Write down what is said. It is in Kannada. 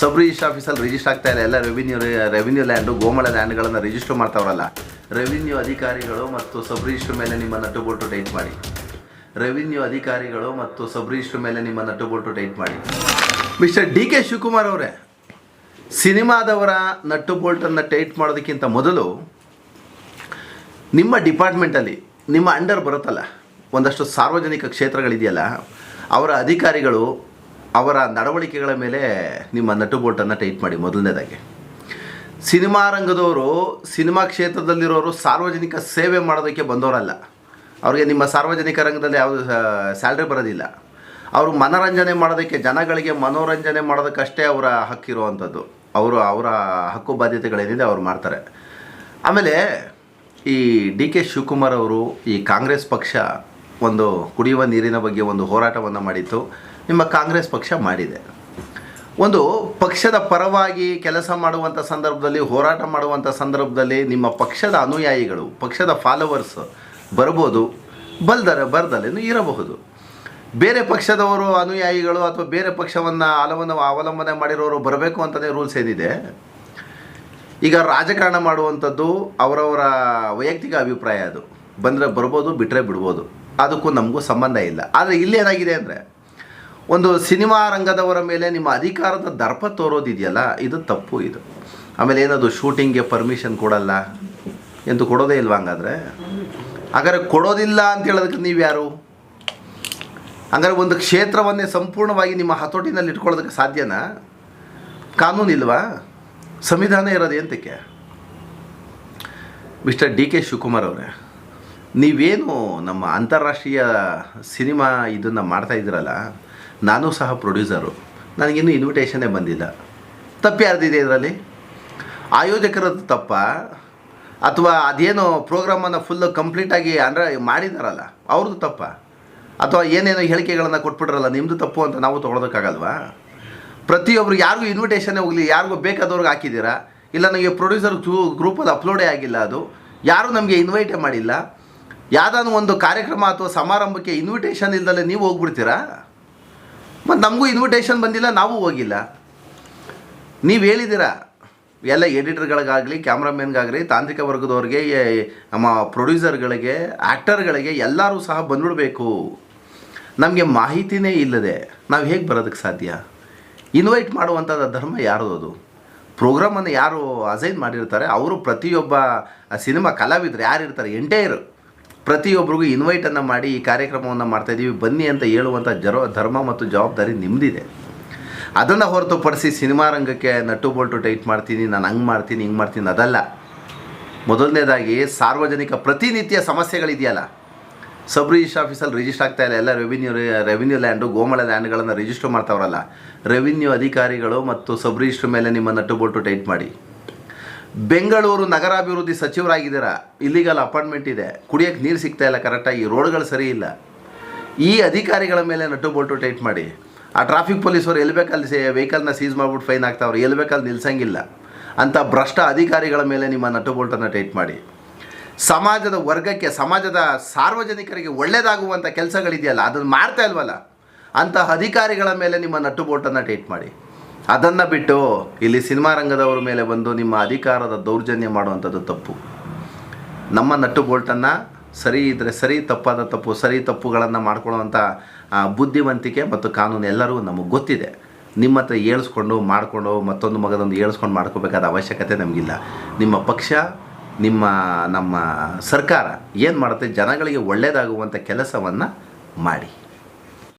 ಸಬ್ ರಿಜಿಸ್ಟರ್ ಆಫೀಸಲ್ಲಿ ರಿಜಿಸ್ಟರ್ ಆಗ್ತಾ ಇಲ್ಲ. ಎಲ್ಲ ರೆವಿನ್ಯೂ ರೆವಿನ್ಯೂ ಲ್ಯಾಂಡು ಗೋಮಳ ಲ್ಯಾಂಡ್ಗಳನ್ನು ರಿಜಿಸ್ಟರ್ ಮಾಡ್ತಾವ್ರಲ್ಲ. ರೆವಿನ್ಯೂ ಅಧಿಕಾರಿಗಳು ಮತ್ತು ಸಬ್ ಮೇಲೆ ನಿಮ್ಮ ನಟ್ಟು ಬೋಲ್ಟು ಟೈಟ್ ಮಾಡಿ. ರೆವಿನ್ಯೂ ಅಧಿಕಾರಿಗಳು ಮತ್ತು ಸಬ್ ಮೇಲೆ ನಿಮ್ಮ ನಟ್ಟು ಬೋಲ್ಟು ಟೈಟ್ ಮಾಡಿ. ಮಿಸ್ಟರ್ ಡಿ ಕೆ ಶಿವಕುಮಾರ್ ಅವರೇ, ಸಿನಿಮಾದವರ ನಟ್ಟು ಬೋಲ್ಟನ್ನು ಟೈಟ್ ಮಾಡೋದಕ್ಕಿಂತ ಮೊದಲು ನಿಮ್ಮ ಡಿಪಾರ್ಟ್ಮೆಂಟಲ್ಲಿ ನಿಮ್ಮ ಅಂಡರ್ ಬರುತ್ತಲ್ಲ, ಒಂದಷ್ಟು ಸಾರ್ವಜನಿಕ ಕ್ಷೇತ್ರಗಳಿದೆಯಲ್ಲ, ಅವರ ಅಧಿಕಾರಿಗಳು ಅವರ ನಡವಳಿಕೆಗಳ ಮೇಲೆ ನಿಮ್ಮ ನಟು ಬೋಟನ್ನು ಟೈಟ್ ಮಾಡಿ ಮೊದಲನೇದಾಗಿ. ಸಿನಿಮಾ ರಂಗದವರು, ಸಿನಿಮಾ ಕ್ಷೇತ್ರದಲ್ಲಿರೋರು ಸಾರ್ವಜನಿಕ ಸೇವೆ ಮಾಡೋದಕ್ಕೆ ಬಂದವರಲ್ಲ. ಅವ್ರಿಗೆ ನಿಮ್ಮ ಸಾರ್ವಜನಿಕ ರಂಗದಲ್ಲಿ ಯಾವುದು ಸ್ಯಾಲ್ರಿ ಬರೋದಿಲ್ಲ. ಅವರು ಮನೋರಂಜನೆ ಮಾಡೋದಕ್ಕೆ, ಜನಗಳಿಗೆ ಮನೋರಂಜನೆ ಮಾಡೋದಕ್ಕಷ್ಟೇ ಅವರ ಹಕ್ಕಿರುವಂಥದ್ದು ಅವರು ಅವರ ಹಕ್ಕು ಬಾಧ್ಯತೆಗಳೇನಿದೆ ಅವ್ರು ಮಾಡ್ತಾರೆ. ಆಮೇಲೆ ಈ ಡಿ ಕೆ ಶಿವಕುಮಾರ್ ಅವರು, ಈ ಕಾಂಗ್ರೆಸ್ ಪಕ್ಷ ಒಂದು ಕುಡಿಯುವ ನೀರಿನ ಬಗ್ಗೆ ಒಂದು ಹೋರಾಟವನ್ನು ಮಾಡಿತ್ತು, ನಿಮ್ಮ ಕಾಂಗ್ರೆಸ್ ಪಕ್ಷ ಮಾಡಿದೆ. ಒಂದು ಪಕ್ಷದ ಪರವಾಗಿ ಕೆಲಸ ಮಾಡುವಂಥ ಸಂದರ್ಭದಲ್ಲಿ, ಹೋರಾಟ ಮಾಡುವಂಥ ಸಂದರ್ಭದಲ್ಲಿ ನಿಮ್ಮ ಪಕ್ಷದ ಅನುಯಾಯಿಗಳು, ಪಕ್ಷದ ಫಾಲೋವರ್ಸ್ ಬರ್ಬೋದು ಬಲ್ದರೆ ಬರ್ದಲೇನು ಇರಬಹುದು. ಬೇರೆ ಪಕ್ಷದವರು ಅನುಯಾಯಿಗಳು ಅಥವಾ ಬೇರೆ ಪಕ್ಷವನ್ನು ಅಲವನ್ನು ಅವಲಂಬನೆ ಮಾಡಿರೋರು ಬರಬೇಕು ಅಂತಲೇ ರೂಲ್ಸ್ ಏನಿದೆ? ಈಗ ರಾಜಕಾರಣ ಮಾಡುವಂಥದ್ದು ಅವರವರ ವೈಯಕ್ತಿಕ ಅಭಿಪ್ರಾಯ ಅದು. ಬಂದರೆ ಬರ್ಬೋದು ಬಿಟ್ಟರೆ ಬಿಡ್ಬೋದು. ಅದಕ್ಕೂ ನಮಗೂ ಸಂಬಂಧ ಇಲ್ಲ. ಆದರೆ ಇಲ್ಲಿ ಏನಾಗಿದೆ ಅಂದರೆ, ಒಂದು ಸಿನಿಮಾ ರಂಗದವರ ಮೇಲೆ ನಿಮ್ಮ ಅಧಿಕಾರದ ದರ್ಪ ತೋರೋದಿದೆಯಲ್ಲ, ಇದು ತಪ್ಪು ಇದು. ಆಮೇಲೆ ಏನದು, ಶೂಟಿಂಗ್ಗೆ ಪರ್ಮಿಷನ್ ಕೊಡಲ್ಲ ಎಂದು ಕೊಡೋದೇ ಇಲ್ವಾ ಹಂಗಾದ್ರೆ? ಹಾಗಾದ್ರೆ ಕೊಡೋದಿಲ್ಲ ಅಂತ ಹೇಳೋದಕ್ಕೆ ನೀವು ಯಾರು ಹಂಗಾರೆ ಒಂದು ಕ್ಷೇತ್ರವನ್ನೇ ಸಂಪೂರ್ಣವಾಗಿ ನಿಮ್ಮ ಹತೋಟಿನಲ್ಲಿ ಇಟ್ಕೊಳ್ಳೋದಕ್ಕೆ ಸಾಧ್ಯನಾ? ಕಾನೂನು ಇಲ್ವಾ? ಸಂವಿಧಾನ ಇರೋದು ಎಂತಕ್ಕೆ ಮಿಸ್ಟರ್ ಡಿ ಕೆ ಶಿವಕುಮಾರ್ ಅವರೇ. ನೀವೇನು ನಮ್ಮ ಅಂತಾರಾಷ್ಟ್ರೀಯ ಸಿನಿಮಾ ಇದನ್ನು ಮಾಡ್ತಾ ಇದ್ದೀರಲ್ಲ ನಾನು ಸಹ ಪ್ರೊಡ್ಯೂಸರು. ನನಗಿನ್ನೂ ಇನ್ವಿಟೇಷನ್ನೇ ಬಂದಿಲ್ಲ. ತಪ್ಪು ಯಾರ್ದಿದೆ ಇದರಲ್ಲಿ? ಆಯೋಜಕರದ್ದು ತಪ್ಪ? ಅಥವಾ ಅದೇನು ಪ್ರೋಗ್ರಾಮನ್ನು ಫುಲ್ಲು ಕಂಪ್ಲೀಟಾಗಿ ಅಂದರೆ ಮಾಡಿದಾರಲ್ಲ, ಅವ್ರದ್ದು ತಪ್ಪ? ಅಥವಾ ಏನೇನೋ ಹೇಳಿಕೆಗಳನ್ನು ಕೊಟ್ಬಿಟ್ರಲ್ಲ ನಿಮ್ಮದು ತಪ್ಪು ಅಂತ ನಾವು ತೊಗೊಳೋದಕ್ಕಾಗಲ್ವಾ? ಪ್ರತಿಯೊಬ್ಬರು ಯಾರಿಗೂ ಇನ್ವಿಟೇಷನ್ನೇ ಹೋಗಲಿ, ಯಾರಿಗೂ ಬೇಕಾದವ್ರಿಗೆ ಹಾಕಿದ್ದೀರಾ? ಇಲ್ಲ, ನನಗೆ ಪ್ರೊಡ್ಯೂಸರ್ ಗ್ರೂಪಲ್ಲಿ ಅಪ್ಲೋಡೇ ಆಗಿಲ್ಲ ಅದು. ಯಾರೂ ನಮಗೆ ಇನ್ವೈಟೇ ಮಾಡಿಲ್ಲ. ಯಾವುದಾದ್ರು ಒಂದು ಕಾರ್ಯಕ್ರಮ ಅಥವಾ ಸಮಾರಂಭಕ್ಕೆ ಇನ್ವಿಟೇಷನ್ ಇಲ್ದಲೆ ನೀವು ಹೋಗ್ಬಿಡ್ತೀರಾ? ಮತ್ತು ನಮಗೂ ಇನ್ವಿಟೇಷನ್ ಬಂದಿಲ್ಲ, ನಾವು ಹೋಗಿಲ್ಲ. ನೀವು ಹೇಳಿದ್ದೀರಾ? ಎಲ್ಲ ಎಡಿಟರ್ಗಳಿಗಾಗಲಿ ಕ್ಯಾಮ್ರಾಮನ್ಗಾಗಲಿ ತಾಂತ್ರಿಕ ವರ್ಗದವ್ರಿಗೆ ನಮ್ಮ ಪ್ರೊಡ್ಯೂಸರ್ಗಳಿಗೆ ಆ್ಯಕ್ಟರ್ಗಳಿಗೆ ಎಲ್ಲರೂ ಸಹ ಬಂದ್ಬಿಡಬೇಕು. ನಮಗೆ ಮಾಹಿತಿನೇ ಇಲ್ಲದೆ ನಾವು ಹೇಗೆ ಬರೋದಕ್ಕೆ ಸಾಧ್ಯ? ಇನ್ವೈಟ್ ಮಾಡುವಂಥದ್ದು ಧರ್ಮ ಯಾರು ಅದು? ಪ್ರೋಗ್ರಾಮನ್ನು ಯಾರು ಅಸೈನ್ ಮಾಡಿರ್ತಾರೆ? ಅವರು ಪ್ರತಿಯೊಬ್ಬ ಸಿನಿಮಾ ಕಲಾವಿದರು ಯಾರಿರ್ತಾರೆ? ಎಂಟೈರ್ ಪ್ರತಿಯೊಬ್ಬರಿಗೂ ಇನ್ವೈಟನ್ನು ಮಾಡಿ ಈ ಕಾರ್ಯಕ್ರಮವನ್ನು ಮಾಡ್ತಾಯಿದ್ದೀವಿ ಬನ್ನಿ ಅಂತ ಹೇಳುವಂಥ ಜರೋ, ಧರ್ಮ ಮತ್ತು ಜವಾಬ್ದಾರಿ ನಿಮ್ಮದಿದೆ ಅದನ್ನು ಹೊರತುಪಡಿಸಿ ಸಿನಿಮಾ ರಂಗಕ್ಕೆ ನಟು ಬೋಲ್ಟು ಟೈಟ್ ಮಾಡ್ತೀನಿ, ನಾನು ಹಂಗೆ ಮಾಡ್ತೀನಿ, ಹಿಂಗೆ ಮಾಡ್ತೀನಿ ಅದಲ್ಲ ಮೊದಲನೇದಾಗಿ ಸಾರ್ವಜನಿಕ ಪ್ರತಿನಿತ್ಯ ಸಮಸ್ಯೆಗಳಿದೆಯಲ್ಲ. ಸಬ್ ರಿಜಿಸ್ಟರ್ ಆಫೀಸಲ್ಲಿ ರಿಜಿಸ್ಟರ್ ಆಗ್ತಾ ಇಲ್ಲ. ಎಲ್ಲ ರೆವಿನ್ಯೂ ರೆವಿನ್ಯೂ ಲ್ಯಾಂಡು ಗೋಮಳ ಲ್ಯಾಂಡ್ಗಳನ್ನು ರಿಜಿಸ್ಟರ್ ಮಾಡ್ತಾವ್ರಲ್ಲ. ರೆವಿನ್ಯೂ ಅಧಿಕಾರಿಗಳು ಮತ್ತು ಸಬ್ ರಿಜಿಸ್ಟರ್ ಮೇಲೆ ನಿಮ್ಮ ನಟು ಬೋಲ್ಟು ಟೈಟ್ ಮಾಡಿ. ಬೆಂಗಳೂರು ನಗರಾಭಿವೃದ್ಧಿ ಸಚಿವರಾಗಿದ್ದೀರಾ? ಇಲ್ಲಿಗಲ್ ಅಪಾಯಿಂಟ್ಮೆಂಟ್ ಇದೆ. ಕುಡಿಯೋಕ್ಕೆ ನೀರು ಸಿಗ್ತಾ ಇಲ್ಲ ಕರೆಕ್ಟಾಗಿ ರೋಡ್ಗಳು ಸರಿ ಇಲ್ಲ. ಈ ಅಧಿಕಾರಿಗಳ ಮೇಲೆ ನಟ್ಟು ಬೋಲ್ಟು ಟೈಟ್ ಮಾಡಿ. ಆ ಟ್ರಾಫಿಕ್ ಪೊಲೀಸರು ಎಲ್ಲಿ ಬೇಕಲ್ಲಿ ಸೇ ವೆಹಿಕಲ್ನ ಸೀಸ್ ಮಾಡ್ಬಿಟ್ಟು ಫೈನ್ ಹಾಕ್ತಾವ್ರು ಎಲ್ಲಿ ಬೇಕಲ್ಲಿ ನಿಲ್ಸಂಗಿಲ್ಲ. ಅಂಥ ಭ್ರಷ್ಟ ಅಧಿಕಾರಿಗಳ ಮೇಲೆ ನಿಮ್ಮ ನಟ್ಟು ಬೋಲ್ಟನ್ನು ಟೈಟ್ ಮಾಡಿ. ಸಮಾಜದ ವರ್ಗಕ್ಕೆ, ಸಮಾಜದ ಸಾರ್ವಜನಿಕರಿಗೆ ಒಳ್ಳೆಯದಾಗುವಂಥ ಕೆಲಸಗಳಿದೆಯಲ್ಲ, ಅದನ್ನು ಮಾಡ್ತಾ ಇಲ್ವಲ್ಲ? ಅಂತಹ ಅಧಿಕಾರಿಗಳ ಮೇಲೆ ನಿಮ್ಮ ನಟ್ಟು ಬೋಲ್ಟನ್ನು ಟೈಟ್ ಮಾಡಿ. ಅದನ್ನು ಬಿಟ್ಟು ಇಲ್ಲಿ ಸಿನಿಮಾ ರಂಗದವರ ಮೇಲೆ ಬಂದು ನಿಮ್ಮ ಅಧಿಕಾರದ ದೌರ್ಜನ್ಯ ಮಾಡುವಂಥದ್ದು ತಪ್ಪು. ನಮ್ಮ ನಟ್ಟು ಬೋಲ್ಟನ್ನು ಸರಿ ಇದ್ದರೆ ಸರಿ, ತಪ್ಪಾದ ತಪ್ಪು, ಸರಿ ತಪ್ಪುಗಳನ್ನು ಮಾಡ್ಕೊಳ್ಳುವಂಥ ಬುದ್ಧಿವಂತಿಕೆ ಮತ್ತು ಕಾನೂನು ಎಲ್ಲರೂ ನಮಗೆ ಗೊತ್ತಿದೆ. ನಿಮ್ಮ ಹತ್ರ ಏಳಿಸ್ಕೊಂಡು ಮಾಡಿಕೊಂಡು ಮತ್ತೊಂದು ಮಗದೊಂದು ಏಳಿಸ್ಕೊಂಡು ಮಾಡ್ಕೋಬೇಕಾದ ಅವಶ್ಯಕತೆ ನಮಗಿಲ್ಲ. ನಿಮ್ಮ ಪಕ್ಷ, ನಿಮ್ಮ, ನಮ್ಮ ಸರ್ಕಾರ ಏನು ಮಾಡುತ್ತೆ, ಜನಗಳಿಗೆ ಒಳ್ಳೆಯದಾಗುವಂಥ ಕೆಲಸವನ್ನು ಮಾಡಿ.